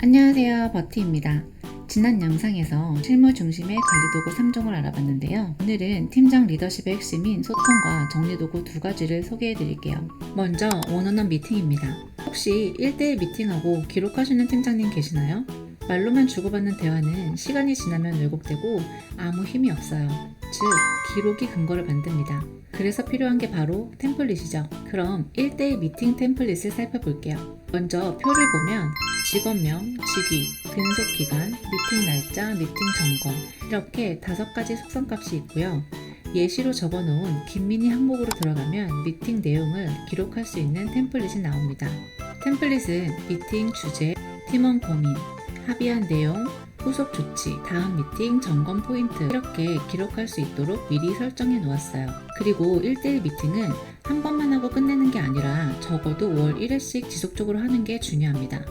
안녕하세요 버티입니다 지난 영상에서 실무 중심의 관리 도구 3종을 알아봤는데요 오늘은 팀장 리더십의 핵심인 소통과 정리 도구 두 가지를 소개해 드릴게요 먼저 원원원 미팅입니다 혹시 1대1 미팅하고 기록하시는 팀장님 계시나요? 말로만 주고받는 대화는 시간이 지나면 왜곡되고 아무 힘이 없어요. 즉, 기록이 근거를 만듭니다. 그래서 필요한 게 바로 템플릿이죠. 그럼 1대1 미팅 템플릿을 살펴볼게요. 먼저 표를 보면 직업명, 직위, 근속기간, 미팅 날짜, 미팅 점검 이렇게 다섯 가지 속성값이 있고요. 예시로 적어놓은 김민희 항목으로 들어가면 미팅 내용을 기록할 수 있는 템플릿이 나옵니다. 템플릿은 미팅 주제, 팀원 고민, 합의한 내용, 후속 조치, 다음 미팅, 점검 포인트 이렇게 기록할 수 있도록 미리 설정해 놓았어요. 그리고 1대1 미팅은 한 번만 적어도 월 1회씩 지속적으로 하는 게 중요합니다.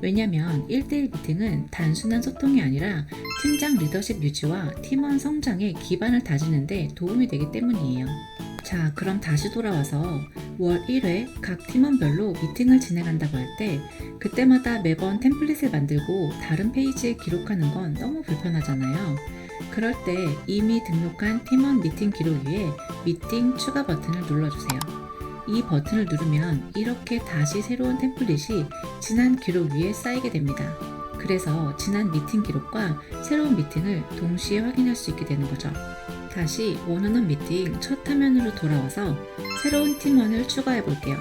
왜냐면 1대1 미팅은 단순한 소통이 아니라 팀장 리더십 유지와 팀원 성장의 기반을 다지는데 도움이 되기 때문이에요. 자, 그럼 다시 돌아와서 월 1회 각 팀원별로 미팅을 진행한다고 할 때 그때마다 매번 템플릿을 만들고 다른 페이지에 기록하는 건 너무 불편하잖아요. 그럴 때 이미 등록한 팀원 미팅 기록 위에 미팅 추가 버튼을 눌러주세요. 이 버튼을 누르면 이렇게 다시 새로운 템플릿이 지난 기록 위에 쌓이게 됩니다. 그래서 지난 미팅 기록과 새로운 미팅을 동시에 확인할 수 있게 되는 거죠. 다시 원원원 미팅 첫 화면으로 돌아와서 새로운 팀원을 추가해 볼게요.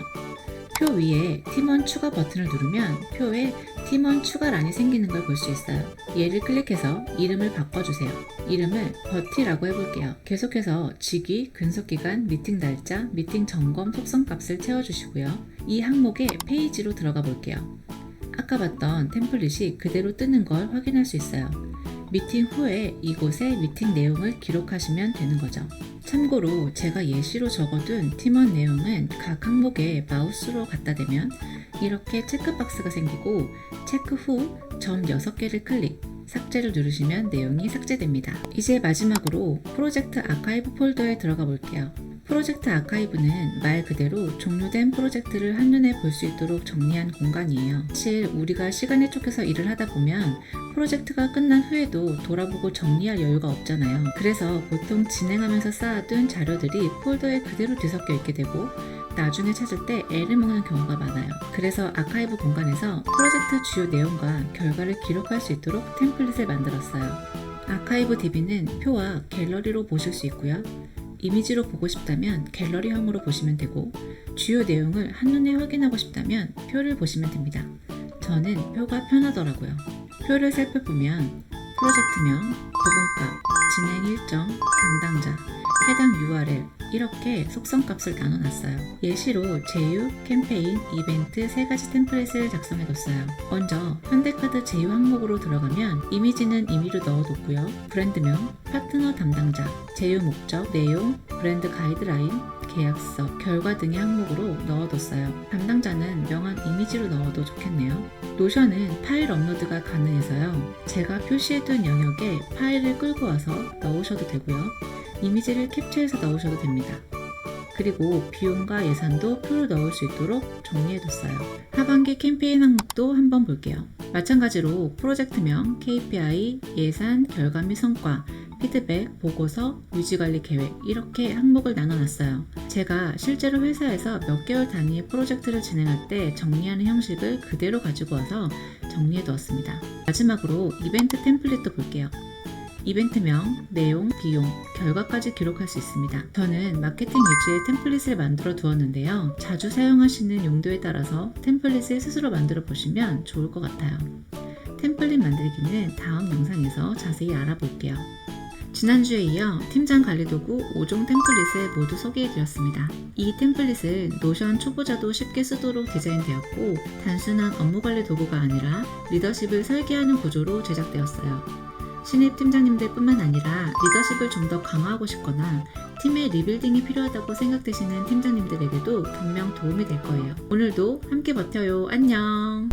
표 위에 팀원 추가 버튼을 누르면 표에 팀원 추가란이 생기는 걸 볼 수 있어요. 얘를 클릭해서 이름을 바꿔주세요. 이름을 버티라고 해볼게요. 계속해서 직위, 근속기간, 미팅 날짜, 미팅 점검 속성 값을 채워주시고요. 이 항목의 페이지로 들어가 볼게요. 아까 봤던 템플릿이 그대로 뜨는 걸 확인할 수 있어요. 미팅 후에 이곳에 미팅 내용을 기록하시면 되는 거죠. 참고로 제가 예시로 적어둔 팀원 내용은 각 항목에 마우스로 갖다 대면 이렇게 체크박스가 생기고 체크 후 점 6개를 클릭, 삭제를 누르시면 내용이 삭제됩니다. 이제 마지막으로 프로젝트 아카이브 폴더에 들어가 볼게요. 프로젝트 아카이브는 말 그대로 종료된 프로젝트를 한눈에 볼 수 있도록 정리한 공간이에요. 사실 우리가 시간에 쫓겨서 일을 하다 보면 프로젝트가 끝난 후에도 돌아보고 정리할 여유가 없잖아요. 그래서 보통 진행하면서 쌓아둔 자료들이 폴더에 그대로 뒤섞여 있게 되고 나중에 찾을 때 애를 먹는 경우가 많아요. 그래서 아카이브 공간에서 프로젝트 주요 내용과 결과를 기록할 수 있도록 템플릿을 만들었어요. 아카이브 DB는 표와 갤러리로 보실 수 있고요. 이미지로 보고 싶다면 갤러리형으로 보시면 되고 주요 내용을 한눈에 확인하고 싶다면 표를 보시면 됩니다. 저는 표가 편하더라고요. 표를 살펴보면 프로젝트명, 부분값, 진행 일정, 담당자, 해당 URL 이렇게 속성값을 나눠놨어요. 예시로 제휴, 캠페인, 이벤트 세 가지 템플릿을 작성해뒀어요. 먼저 현대카드 제휴 항목으로 들어가면 이미지는 임의로 넣어뒀고요. 브랜드명, 파트너 담당자, 제휴 목적, 내용, 브랜드 가이드라인, 계약서, 결과 등의 항목으로 넣어뒀어요. 담당자는 명한 이미지로 넣어도 좋겠네요. 노션은 파일 업로드가 가능해서요. 제가 표시해둔 영역에 파일을 끌고 와서 넣으셔도 되고요. 이미지를 캡처해서 넣으셔도 됩니다. 그리고 비용과 예산도 표로 넣을 수 있도록 정리해뒀어요. 하반기 캠페인 항목도 한번 볼게요. 마찬가지로 프로젝트명, KPI, 예산, 결과 및 성과, 피드백, 보고서, 유지관리 계획 이렇게 항목을 나눠놨어요. 제가 실제로 회사에서 몇 개월 단위의 프로젝트를 진행할 때 정리하는 형식을 그대로 가지고 와서 정리해 두었습니다. 마지막으로 이벤트 템플릿도 볼게요. 이벤트명, 내용, 비용, 결과까지 기록할 수 있습니다. 저는 마케팅 유지의 템플릿을 만들어 두었는데요. 자주 사용하시는 용도에 따라서 템플릿을 스스로 만들어 보시면 좋을 것 같아요. 템플릿 만들기는 다음 영상에서 자세히 알아볼게요. 지난주에 이어 팀장 관리 도구 5종 템플릿을 모두 소개해 드렸습니다. 이 템플릿은 노션 초보자도 쉽게 쓰도록 디자인되었고 단순한 업무 관리 도구가 아니라 리더십을 설계하는 구조로 제작되었어요. 신입 팀장님들 뿐만 아니라 리더십을 좀 더 강화하고 싶거나 팀의 리빌딩이 필요하다고 생각되시는 팀장님들에게도 분명 도움이 될 거예요. 오늘도 함께 버텨요. 안녕!